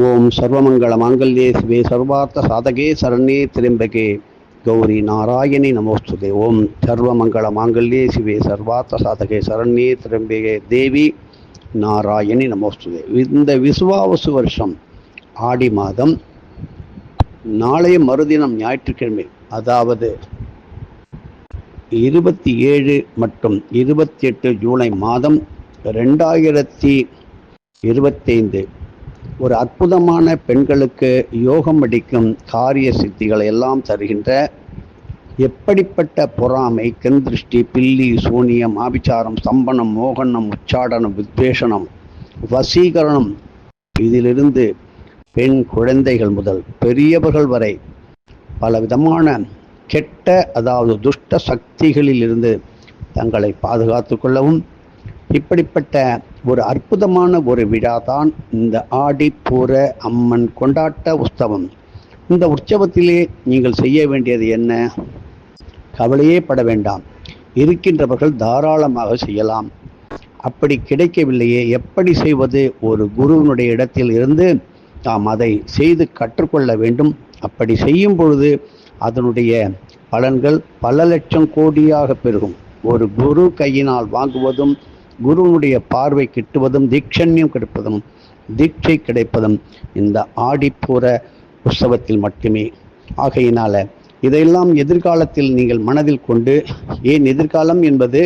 ஓம் சர்வமங்கள மாங்கல்யே சிவே சர்வார்த்த சாதகே சரண்யே திரும்பகே. கௌரி நாராயணி நமோஸ்துதே. ஓம் சர்வமங்கள மாங்கல்யே சிவே சர்வார்த்த சாதகே சரண்யே திரும்பகே. தேவி நாராயணி நமோஸ்துதே. இந்த விசுவாவசு வருஷம் ஆடி மாதம் நாளைய மறுதினம் ஞாயிற்றுக்கிழமை அதாவது இருபத்தி ஏழு மற்றும் இருபத்தி எட்டு ஜூலை மாதம் ரெண்டாயிரத்தி இருபத்தைந்து ஒரு அற்புதமான பெண்களுக்கு யோகம் அடிக்கும் காரிய சித்திகளை எல்லாம் தருகின்ற எப்படிப்பட்ட பொறாமை கந்திருஷ்டி பில்லி சூனியம் ஆபிச்சாரம் ஸ்தம்பனம் மோகனம் உச்சாடனம் வித்வேஷனம் வசீகரணம். இதிலிருந்து பெண் குழந்தைகள் முதல் பெரியவர்கள் வரை பல விதமான கெட்ட அதாவது துஷ்ட சக்திகளிலிருந்து தங்களை பாதுகாத்து கொள்ளவும் இப்படிப்பட்ட ஒரு அற்புதமான ஒரு விழா தான் இந்த ஆடிப்பூர அம்மன் கொண்டாட்ட உற்சவம். இந்த உற்சவத்திலே நீங்கள் செய்ய வேண்டியது என்ன? கவலையே பட வேண்டாம். இருக்கின்றவர்கள் தாராளமாக செய்யலாம். அப்படி கிடைக்கவில்லையே எப்படி செய்வது? ஒரு குருவினுடைய இடத்தில் இருந்து நாம் அதை செய்து கற்றுக்கொள்ள வேண்டும். அப்படி செய்யும் பொழுது அதனுடைய பலன்கள் பல லட்சம் கோடியாக பெருகும். ஒரு குரு கையினால் வாங்குவதும் குருனுடைய பார்வை கிட்டுவதும் தீட்சண்யம் கிடைப்பதும் தீட்சை கிடைப்பதும் இந்த ஆடிப்பூர உற்சவத்தில் மட்டுமே. ஆகையினால இதையெல்லாம் எதிர்காலத்தில் நீங்கள் மனதில் கொண்டு ஏன் எதிர்காலம் என்பது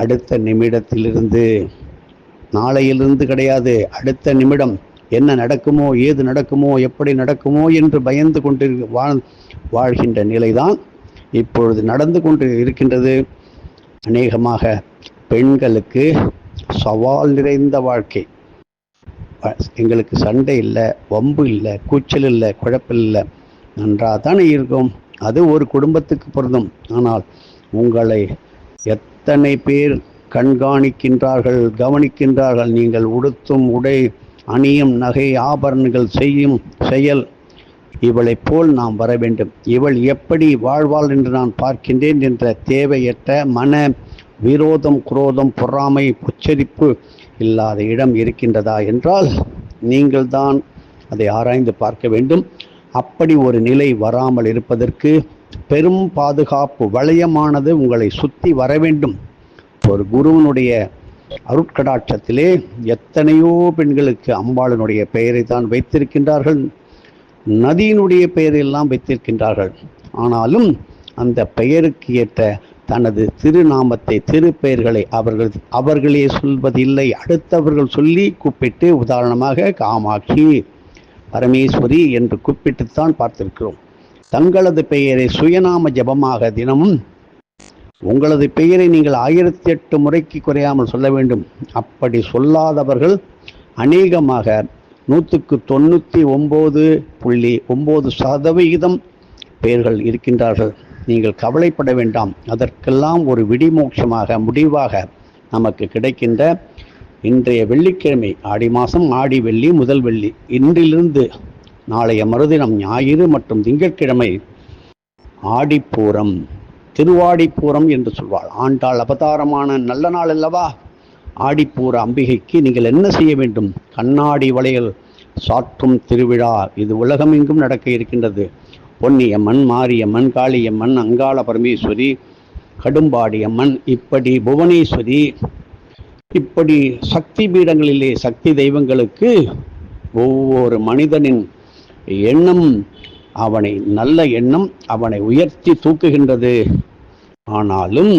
அடுத்த நிமிடத்திலிருந்து நாளையிலிருந்து கிடையாது அடுத்த நிமிடம் என்ன நடக்குமோ ஏது நடக்குமோ எப்படி நடக்குமோ என்று பயந்து கொண்டு வாழ் வாழ்கின்ற நிலைதான் இப்பொழுது நடந்து கொண்டு இருக்கின்றது. அநேகமாக பெண்களுக்கு சவால் நிறைந்த வாழ்க்கை. எங்களுக்கு சண்டை இல்லை வம்பு இல்லை கூச்சல் இல்லை குழப்பம் இல்லை. நன்றாக தானே இருக்கும். அது ஒரு குடும்பத்துக்கு பொருந்தும். ஆனால் உங்களை எத்தனை பேர் கண்காணிக்கின்றார்கள் கவனிக்கின்றார்கள்? நீங்கள் உடுத்தும் உடை அணியும் நகை ஆபரணங்கள் செய்யும் செயல் இவளைப் போல் நாம் வர வேண்டும். இவள் எப்படி வாழ்வாள் என்று நான் பார்க்கின்றேன் என்ற தேவையற்ற மன விரோதம் குரோதம் பொறாமை உச்சரிப்பு இல்லாத இடம் இருக்கின்றதா என்றால் நீங்கள்தான் அதை ஆராய்ந்து பார்க்க வேண்டும். அப்படி ஒரு நிலை வராமல் இருப்பதற்கு பெரும் பாதுகாப்பு வளையமானது உங்களை சுற்றி வர வேண்டும். ஒரு குருவனுடைய அருட்கடாட்சத்திலே எத்தனையோ பெண்களுக்கு அம்பாளனுடைய பெயரை தான் வைத்திருக்கின்றார்கள். நதியினுடைய பெயரெல்லாம் வைத்திருக்கின்றார்கள். ஆனாலும் அந்த பெயருக்கு ஏற்ற தனது திருநாமத்தை திருப்பெயர்களை அவர்கள் அவர்களே சொல்வதில்லை. அடுத்தவர்கள் சொல்லி கூப்பிட்டு உதாரணமாக காமாட்சி பரமேஸ்வரி என்று கூப்பிட்டுத்தான் பார்த்திருக்கிறோம். தங்களது பெயரை சுயநாம ஜபமாக தினமும் உங்களது பெயரை நீங்கள் ஆயிரத்தி எட்டு முறைக்கு குறையாமல் சொல்ல வேண்டும். அப்படி சொல்லாதவர்கள் அநேகமாக நூற்றுக்கு தொண்ணூற்றி ஒம்பது புள்ளி ஒம்பது சதவிகிதம் பெயர்கள் இருக்கின்றார்கள். நீங்கள் கவலைப்பட வேண்டாம். அதற்கெல்லாம் ஒரு விடிமோட்சமாக முடிவாக நமக்கு கிடைக்கின்ற இன்றைய வெள்ளிக்கிழமை ஆடி மாதம் ஆடி வெள்ளி முதல் வெள்ளி இன்றிலிருந்து நாளைய மறுதினம் ஞாயிறு மற்றும் திங்கட்கிழமை ஆடிப்பூரம் திருவாடிப்பூரம் என்று சொல்வாள். ஆண்டாள் அவதாரமான நல்ல நாள் அல்லவா? ஆடிப்பூர அம்பிகைக்கு நீங்கள் என்ன செய்ய வேண்டும்? கண்ணாடி வளையல் சாற்றும் திருவிழா. இது உலகமெங்கும் நடக்க இருக்கின்றது. பொன்னியம்மன் மாரியம்மன் காளியம்மன் அங்காள பரமேஸ்வரி கடும்பாடியம்மன் இப்படி புவனேஸ்வரி இப்படி சக்தி பீடங்களிலே சக்தி தெய்வங்களுக்கு ஒவ்வொரு மனிதனின் எண்ணம் அவனை நல்ல எண்ணம் அவனை உயர்த்தி தூக்குகின்றது. ஆனாலும்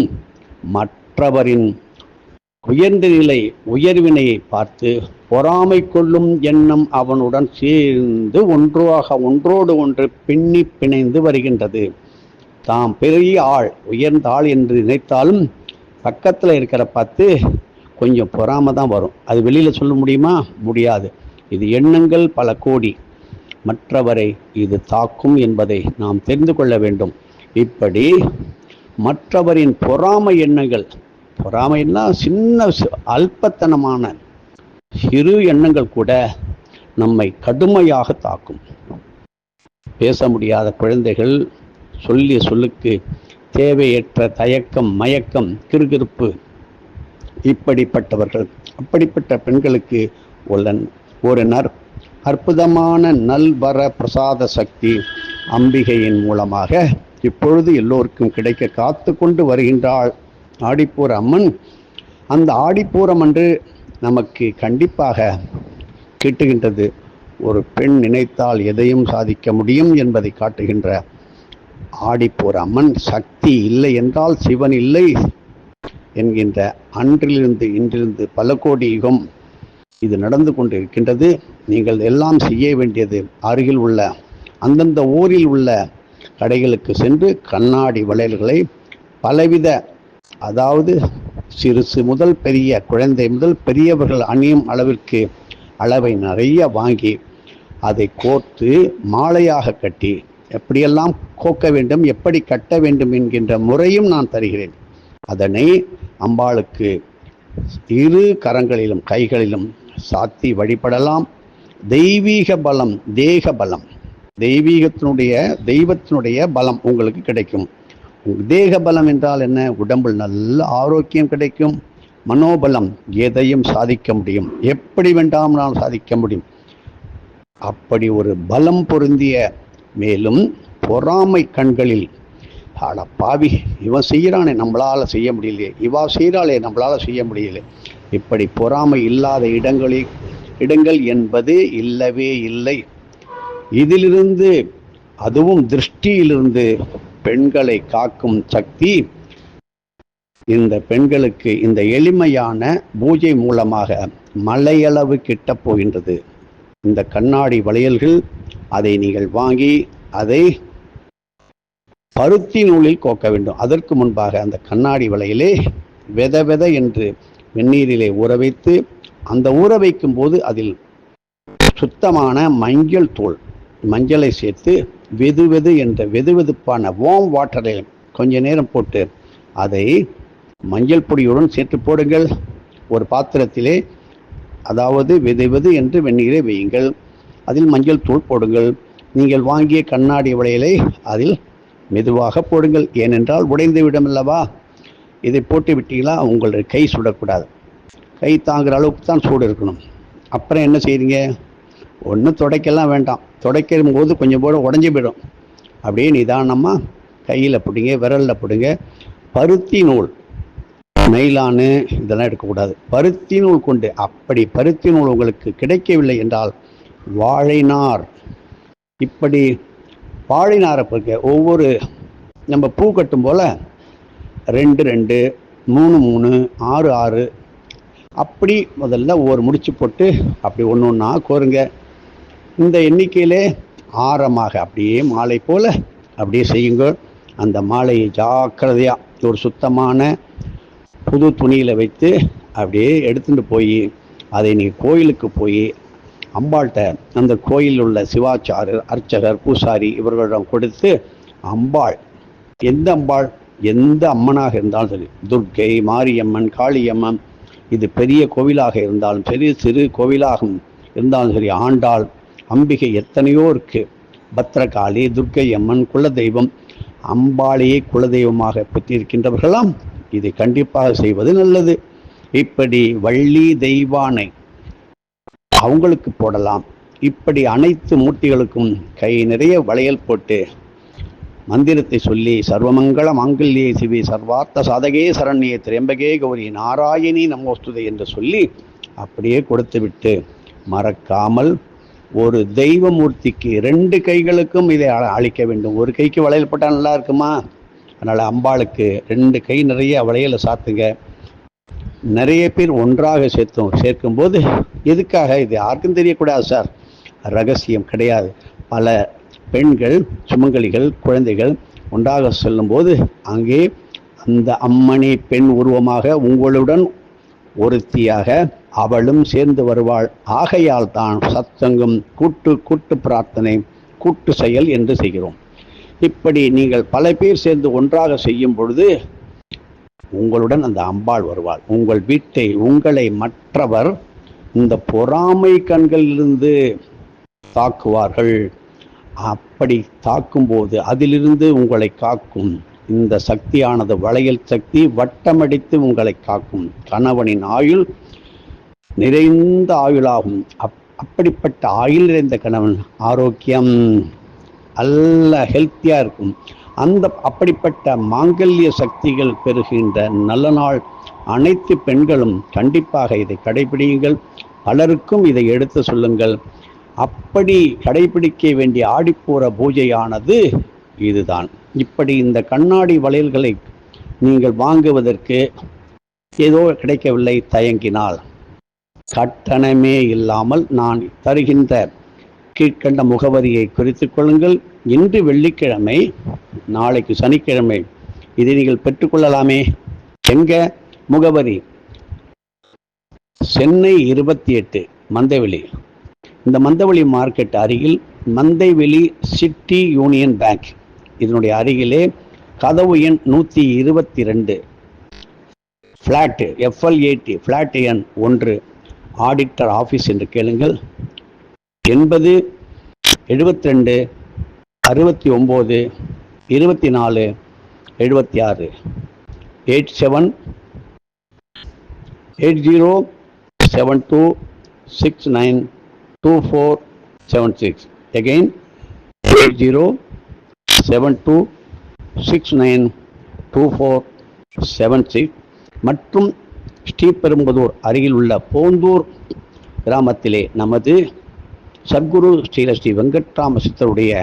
மற்றவரின் உயர்ந்த நிலை உயர்வினையை பார்த்து பொறாமை கொள்ளும் எண்ணம் அவனுடன் சேர்ந்து ஒன்றாக ஒன்றோடு ஒன்று பின்னி பிணைந்து வருகின்றது. தாம் பெரிய ஆள் உயர்ந்த ஆள் என்று நினைத்தாலும் பக்கத்தில் இருக்கிற பார்த்து கொஞ்சம் பொறாம தான் வரும். அது வெளியில் சொல்ல முடியுமா? முடியாது. இது எண்ணங்கள் பல கோடி. மற்றவரை இது தாக்கும் என்பதை நாம் தெரிந்து கொள்ள வேண்டும். இப்படி மற்றவரின் பொறாமை எண்ணங்கள் பொறாமைன்னா சின்ன அல்பத்தனமான சிறு எண்ணங்கள் கூட நம்மை கடுமையாக தாக்கும். பேச முடியாத குழந்தைகள் சொல்லிய சொல்லுக்கு தேவையற்ற தயக்கம் மயக்கம் கிறுகிறுப்பு இப்படிப்பட்டவர்கள் அப்படிப்பட்ட பெண்களுக்கு உள்ளன். ஒரு நற் அற்புதமான நல்வர பிரசாத சக்தி அம்பிகையின் மூலமாக இப்பொழுது எல்லோருக்கும் கிடைக்க காத்து கொண்டு வருகின்றாள் ஆடிப்பூர அம்மன். அந்த ஆடிப்பூரம் அன்று நமக்கு கண்டிப்பாக கிட்டுகின்றது. ஒரு பெண் நினைத்தால் எதையும் சாதிக்க முடியும் என்பதை காட்டுகின்ற ஆடிப்போர் அம்மன். சக்தி இல்லை என்றால் சிவன் இல்லை என்கின்ற அன்றிலிருந்து இன்றிலிருந்து பல கோடி யுகம் இது நடந்து கொண்டு இருக்கின்றது நீங்கள் எல்லாம் செய்ய வேண்டியது அருகில் உள்ள அந்தந்த ஊரில் உள்ள கடைகளுக்கு சென்று கண்ணாடி வளையல்களை பலவித அதாவது சிறுசு முதல் பெரிய குழந்தை முதல் பெரியவர்கள் அணியும் அளவிற்கு அளவை நிறைய வாங்கி அதை கோர்த்து மாலையாக கட்டி எப்படியெல்லாம் கோக்க வேண்டும் எப்படி கட்ட வேண்டும் என்கின்ற முறையும் நான் தருகிறேன். அதனை அம்பாளுக்கு இரு கரங்களிலும் கைகளிலும் சாத்தி வழிபடலாம். தெய்வீக பலம் தேக பலம். தெய்வீகத்தினுடைய தெய்வத்தினுடைய பலம் உங்களுக்கு கிடைக்கும். தேக பலம் என்றால் என்ன? உடம்பில் நல்ல ஆரோக்கியம் கிடைக்கும். மனோபலம் எதையும் சாதிக்க முடியும். எப்படி வேண்டாம் சாதிக்க முடியும்? அப்படி ஒரு பலம் பொருந்திய மேலும் பொறாமை கண்களில் ஆட பாவி இவன் செய்கிறானே நம்மளால் செய்ய முடியலையே. இவா செய்கிறாளே நம்மளால் செய்ய முடியல இப்படி பொறாமை இல்லாத இடங்களில் இடங்கள் என்பது இல்லவே இல்லை. இதிலிருந்து அதுவும் திருஷ்டியிலிருந்து பெண்களை காக்கும் சக்தி இந்த பெண்களுக்கு இந்த எளிமையான பூஜை மூலமாக மலையளவு கிட்ட போகின்றது. இந்த கண்ணாடி வளையல்கள் அதை நீங்கள் வாங்கி அதை பருத்தி நூலில் கோக்க வேண்டும். அதற்கு முன்பாக அந்த கண்ணாடி வளையலே வெத வெத என்று வெந்நீரிலே ஊற வைத்து அந்த ஊற வைக்கும் போது அதில் சுத்தமான மஞ்சள் தூள் மஞ்சளை சேர்த்து வெது வெது என்ற வெது வெதுப்பான வார்ம் வாட்டரில் கொஞ்ச நேரம் போட்டு அதை மஞ்சள் பொடியுடன் சேர்த்து போடுங்கள். ஒரு பாத்திரத்திலே அதாவது வெது வெது என்று வெந்நீரை வையுங்கள். அதில் மஞ்சள் தூள் போடுங்கள். நீங்கள் வாங்கிய கண்ணாடி வளையலை அதில் மெதுவாக போடுங்கள். ஏனென்றால் உடைந்து விடும் அல்லவா? இதை போட்டு விட்டீங்களா? உங்களுடைய கை சுடக்கூடாது. கை தாங்குற அளவுக்கு தான் சூடு இருக்கணும். அப்புறம் என்ன செய்றீங்க? ஒன்றும் துடைக்கலாம் வேண்டாம். துடைக்கும் போது கொஞ்சம் போட உடஞ்சி போயிடும். அப்படியே நிதானமாக கையில் பிடிங்க விரலில் பிடிங்க. பருத்தி நூல் நைலானு இதெல்லாம் எடுக்கக்கூடாது. பருத்தி நூல் கொண்டு அப்படி பருத்தி நூல் உங்களுக்கு கிடைக்கவில்லை என்றால் வாழைநார். இப்படி வாழைநாரை பொறுக்க ஒவ்வொரு நம்ம பூ கட்டும் போல் ரெண்டு ரெண்டு மூணு மூணு ஆறு ஆறு. அப்படி முதல்ல ஒவ்வொரு முடிச்சு போட்டு அப்படி ஒன்று ஒன்றா கோருங்க. இந்த எண்ணிக்கையிலே ஆரமாக அப்படியே மாலை போல் அப்படியே செய்யுங்கள் அந்த மாலையை ஜாக்கிரதையாக ஒரு சுத்தமான புது துணியில் வைத்து அப்படியே எடுத்துகிட்டு போய் அதை நீ கோயிலுக்கு போய் அம்பாள்கிட்ட அந்த கோயிலில் உள்ள சிவாச்சாரு அர்ச்சகர் பூசாரி இவர்களிடம் கொடுத்து அம்பாள் எந்த அம்பாள்? எந்த அம்மனாக இருந்தாலும் சரி துர்க்கை மாரியம்மன் காளியம்மன் இது பெரிய கோவிலாக இருந்தாலும் சரி சிறு கோவிலாகும் இருந்தாலும் சரி ஆண்டாள் அம்பிகை எத்தனையோ இருக்கு. பத்ரகாளி துர்க்கை அம்மன் குலதெய்வம் அம்பாளையே குலதெய்வமாக பெற்றிருக்கின்றவர்களாம் இதை கண்டிப்பாக செய்வது நல்லது. இப்படி வள்ளி தெய்வானை அவங்களுக்கு போடலாம். இப்படி அனைத்து மூர்த்திகளுக்கும் கை நிறைய வளையல் போட்டு மந்திரத்தை சொல்லி சர்வமங்கள மாங்கல்யே சிவி சர்வார்த்த சாதகே சரண்யே திரம்பகே கௌரி நாராயணி நமோஸ்துதை என்று சொல்லி அப்படியே கொடுத்துவிட்டு மறக்காமல் ஒரு தெய்வ மூர்த்திக்கு ரெண்டு கைகளுக்கும் இதை அ- வேண்டும். ஒரு கைக்கு வளையல் போட்டால் நல்லா இருக்குமா? அதனால் அம்பாளுக்கு ரெண்டு கை நிறைய வளையலை சாத்துங்க. நிறைய பேர் ஒன்றாக சேர்த்தோம் சேர்க்கும்போது எதுக்காக? இது யாருக்கும் தெரியக்கூடாது சார். ரகசியம் கிடையாது. பல பெண்கள் சுமங்கலிகள் குழந்தைகள் ஒன்றாக செல்லும்போது அங்கே அந்த அம்மணி பெண் உருவமாக உங்களுடன் ஒருத்தியாக அவளும் சேர்ந்து வருவாள். ஆகையால் தான் சத்தங்கம் கூட்டு கூட்டு பிரார்த்தனை கூட்டு செயல் என்று செய்கிறோம். இப்படி நீங்கள் பல பேர் சேர்ந்து ஒன்றாக செய்யும் பொழுது உங்களுடன் அந்த அம்பாள் வருவாள். உங்கள் வீட்டை உங்களை மற்றவர் இந்த பொறாமை கண்களிலிருந்து தாக்குவார்கள். அப்படி தாக்கும்போது அதிலிருந்து உங்களை காக்கும் இந்த சக்தியானது வளையல் சக்தி வட்டமடித்து உங்களை காக்கும். கணவனின் ஆயுள் நிறைந்த ஆயுளாகும். அப் அப்படிப்பட்ட ஆயுள் நிறைந்த கணவன் ஆரோக்கியம் நல்ல ஹெல்த்தியாக இருக்கும். அந்த அப்படிப்பட்ட மாங்கல்ய சக்திகள் பெறுகின்ற நல்ல நாள். அனைத்து பெண்களும் கண்டிப்பாக இதை கடைபிடியுங்கள். பலருக்கும் இதை எடுத்து சொல்லுங்கள். அப்படி கடைபிடிக்க வேண்டிய ஆடிப்பூர பூஜையானது இதுதான். இப்படி இந்த கண்ணாடி வளையல்களை நீங்கள் வாங்குவதற்கு ஏதோ கிடைக்கவில்லை தயங்கினால். கட்டணமே இல்லாமல் நான் தருகின்ற கீழ்கண்ட முகவரியை குறித்து கொள்ளுங்கள். இன்று வெள்ளிக்கிழமை நாளைக்கு சனிக்கிழமை இதை நீங்கள் பெற்றுக்கொள்ளலாமே எங்க? முகவரி. சென்னை இருபத்தி எட்டு மந்தைவெளி. இந்த மந்தவெளி மார்க்கெட் அருகில் மந்தைவெளி சிட்டி யூனியன் பேங்க். இதனுடைய அருகிலே கதவு எண் நூற்றி இருபத்தி ரெண்டு ஃப்ளாட்டு எஃப்எல்ஏடி ஃப்ளாட் எண் ஒன்று. ஆடிட்டர் ஆஃபீஸ் என்று கேளுங்கள். எண்பது எழுபத்தி ரெண்டு அறுபத்தி ஒம்பது இருபத்தி நாலு எழுபத்தி ஆறு. Eight seven eight zero seven two six nine two four seven six. Again eight zero seven two six nine two four seven six மற்றும் ஸ்ரீபெரும்புதூர் அருகில் உள்ள போந்தூர் கிராமத்திலே நமது சத்குரு ஸ்ரீல ஸ்ரீ வெங்கட்ராம சித்தருடைய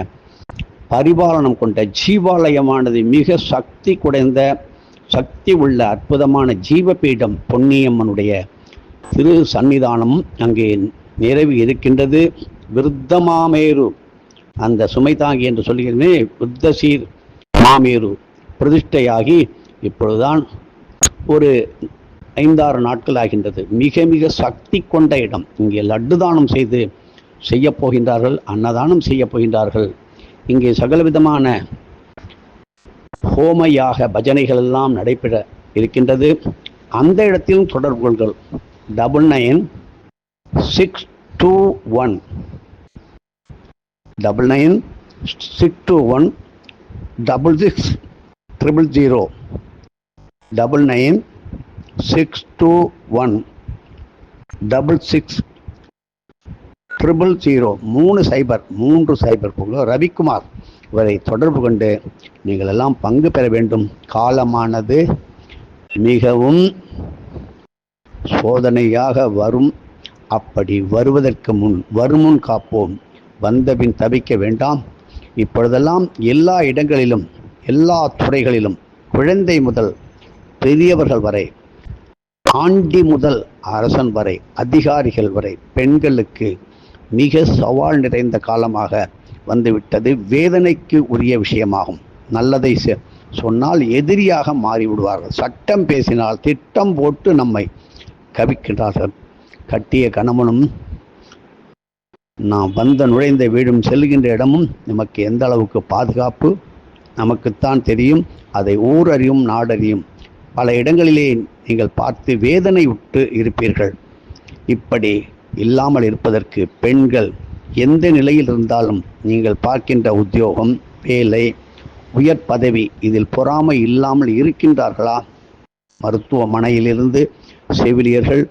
பரிபாலனம் கொண்ட ஜீவாலயமானது மிக சக்தி குறைந்த சக்தி உள்ள அற்புதமான ஜீவபீடம் பொன்னியம்மனுடைய திரு சன்னிதானம் அங்கே நிறைவு இருக்கின்றது. விருத்தமாமேரு அந்த சுமை தாங்கி என்று சொல்கிறேனே புத்தசீர் மாமேரு பிரதிஷ்டையாகி இப்பொழுதுதான் ஒரு ஐந்தாறு நாட்கள் ஆகின்றது. மிக மிக சக்தி கொண்ட இடம். இங்கே லட்டு தானம் செய்து செய்ய போகின்றார்கள் அன்னதானம் செய்ய போகின்றார்கள். இங்கே சகலவிதமான ஹோமயாக பஜனைகள் எல்லாம் நடைபெற இருக்கின்றது. அந்த இடத்திலும் தொடர்பு கொள்கள் double nine six two one double nine six two one double six triple zero double nine six two one double six triple zero மூணு சைபர் மூன்று சைபர் போக ரவிக்குமார் இவரை தொடர்பு கொண்டு நீங்கள் எல்லாம் பங்கு பெற வேண்டும். காலமானது மிகவும் சோதனையாக வரும். அப்படி வருவதற்கு முன் வருமுன் காப்போம். வந்தபின் தவிக்க வேண்டாம். இப்பொழுதெல்லாம் எல்லா இடங்களிலும் எல்லா துறைகளிலும் குழந்தை முதல் பெரியவர்கள் வரை ஆண்டி முதல் அரசன் வரை அதிகாரிகள் வரை பெண்களுக்கு மிக சவால் நிறைந்த காலமாக வந்துவிட்டது. வேதனைக்கு உரிய விஷயமாகும். நல்லதை செ- சொன்னால் எதிரியாக மாறிவிடுவார்கள். சட்டம் பேசினால் திட்டம் போட்டு நம்மை கவிக்கின்றார்கள். கட்டிய கணவனும் நாம் வந்த நுழைந்த வீடும் செல்கின்ற இடமும் நமக்கு எந்த அளவுக்கு பாதுகாப்பு? நமக்குத்தான் தெரியும். அதை ஊரறியும் நாடறியும். பல இடங்களிலே நீங்கள் பார்த்து வேதனை விட்டு இருப்பீர்கள். இப்படி இல்லாமல் இருப்பதற்கு பெண்கள் எந்த நிலையில் இருந்தாலும் நீங்கள் பார்க்கின்ற உத்தியோகம் வேலை உயர் பதவி இதில் பொறாமை இல்லாமல் இருக்கின்றார்களா? மருத்துவமனையிலிருந்து செவிலியர்கள்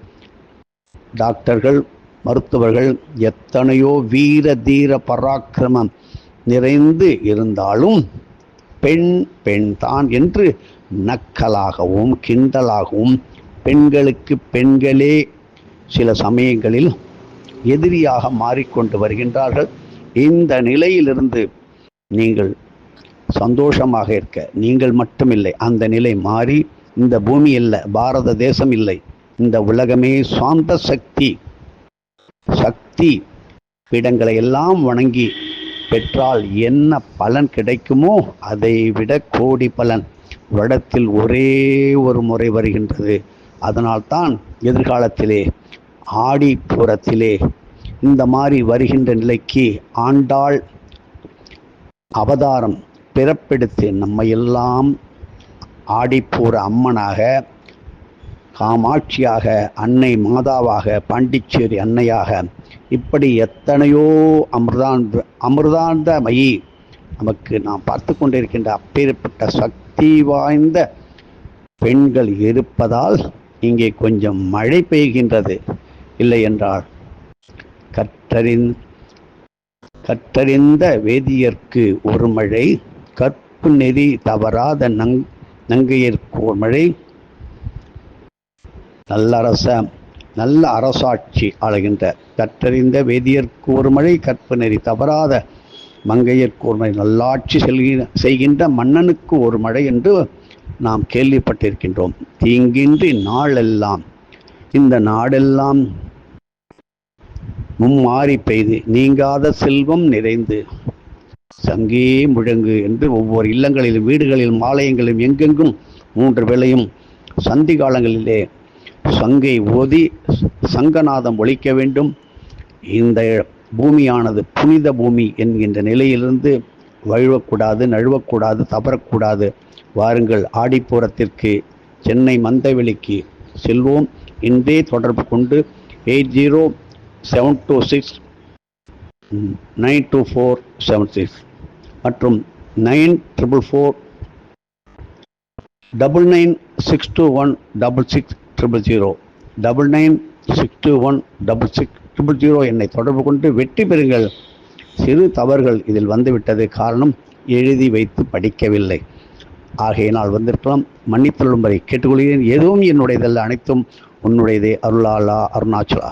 டாக்டர்கள் மருத்துவர்கள் எத்தனையோ வீர தீர பராக்கிரமம் நிறைந்து இருந்தாலும் பெண் பெண் தான் என்று நக்கலாகவும் கிண்டலாகவும் பெண்களுக்கு பெண்களே சில சமயங்களில் எதிரியாக மாறிக்கொண்டு வருகின்றார்கள். இந்த நிலையிலிருந்து நீங்கள் சந்தோஷமாக இருக்க நீங்கள் மட்டுமில்லை அந்த நிலை மாறி இந்த பூமி இல்லை பாரத தேசம் இல்லை இந்த உலகமே சாந்த சக்தி சக்தி பீடங்களை எல்லாம் வணங்கி பெற்றால் என்ன பலன் கிடைக்குமோ அதை விட கோடி பலன். வருடத்தில் ஒரே ஒரு முறை வருகின்றது. அதனால்தான் எதிர்காலத்திலே ஆடிப்புறத்திலே இந்த மாதிரி வருகின்ற நிலைக்கு ஆண்டாள் அவதாரம் பிறப்பெடுத்து நம்மையெல்லாம் ஆடிப்பூர அம்மனாக காமாட்சியாக அன்னை மாதாவாக பாண்டிச்சேரி அன்னையாக இப்படி எத்தனையோ அமிர்தாந்த மயி நமக்கு நாம் பார்த்து கொண்டிருக்கின்ற அப்பேற்பட்ட சக்தி வாய்ந்த பெண்கள் இருப்பதால் இங்கே கொஞ்சம் மழை பெய்கின்றது. இல்லை என்றால் கற்றறிந் கற்றறிந்த வேதியர்க்கு ஒரு மழை கற்பு நெறி தவறாத நங் நங்கையர்க்கு ஒரு மழை நல்லரச நல்ல அரசாட்சி ஆளுகின்ற கற்றறிந்த வேதியர்க்கு ஒரு மழை கற்பு நெறி தவறாத மங்கையர்க்கு ஒரு மழை நல்லாட்சி செல்கிற செய்கின்ற மன்னனுக்கு ஒரு மழை என்று நாம் கேள்விப்பட்டிருக்கின்றோம். தீங்கின்றி நாளெல்லாம் இந்த நாடெல்லாம் மும்மாறி பெய்து நீங்காத செல்வம் நிறைந்து சங்கே முழங்கு என்று ஒவ்வொரு இல்லங்களிலும் வீடுகளிலும் ஆலயங்களிலும் எங்கெங்கும் மூன்று வேளையும் சந்தி காலங்களிலே சங்கை ஓதி சங்கநாதம் ஒழிக்க வேண்டும். இந்த பூமியானது புனித பூமி என்கின்ற நிலையிலிருந்து வழுவக்கூடாது நழுவக்கூடாது தவறக்கூடாது. வாருங்கள் ஆடிப்புறத்திற்கு சென்னை மந்தவெளிக்கு செல்வோம். இன்றே தொடர்பு கொண்டு eight zero seven two six nine two four seven six மற்றும் nine triple four double nine six two one double six triple zero double nine six two one double six triple zero என்னை தொடர்பு கொண்டு வெற்றி பெறுங்கள். சிறு தவறுகள் இதில் வந்துவிட்டது. காரணம் எழுதி வைத்து படிக்கவில்லை. ஆகையினால் வந்திருக்கலாம். மன்னித்தள்ளும்படி கேட்டுக்கொள்கிறேன். எதுவும் என்னுடையதல்ல. அனைத்தும் உன்னுடையதே. அருளாலா அருணாச்சலா.